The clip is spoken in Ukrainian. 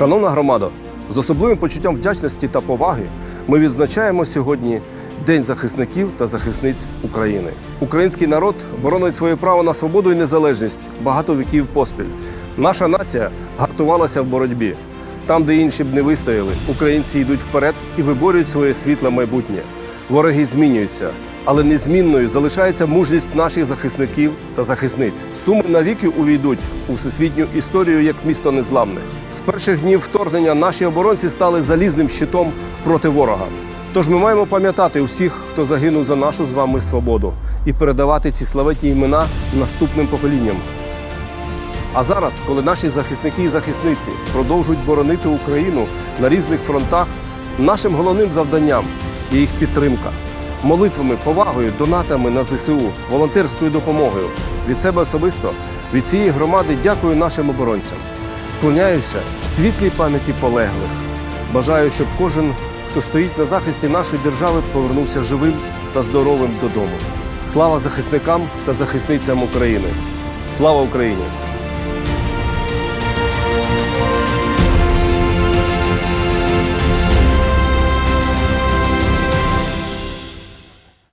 Шановна громада, з особливим почуттям вдячності та поваги ми відзначаємо сьогодні День захисників та захисниць України. Український народ боронить своє право на свободу і незалежність багато віків поспіль. Наша нація гартувалася в боротьбі. Там, де інші б не вистояли, українці йдуть вперед і виборюють своє світле майбутнє. Вороги змінюються, але незмінною залишається мужність наших захисників та захисниць. Суми навіки увійдуть у всесвітню історію як місто незламне. З перших днів вторгнення наші оборонці стали залізним щитом проти ворога. Тож ми маємо пам'ятати усіх, хто загинув за нашу з вами свободу, і передавати ці славетні імена наступним поколінням. А зараз, коли наші захисники і захисниці продовжують боронити Україну на різних фронтах, нашим головним завданням є їх підтримка молитвами, повагою, донатами на ЗСУ, волонтерською допомогою. Від себе особисто, від цієї громади дякую нашим оборонцям. Вклоняюся світлій пам'яті полеглих. Бажаю, щоб кожен, хто стоїть на захисті нашої держави, повернувся живим та здоровим додому. Слава захисникам та захисницям України! Слава Україні!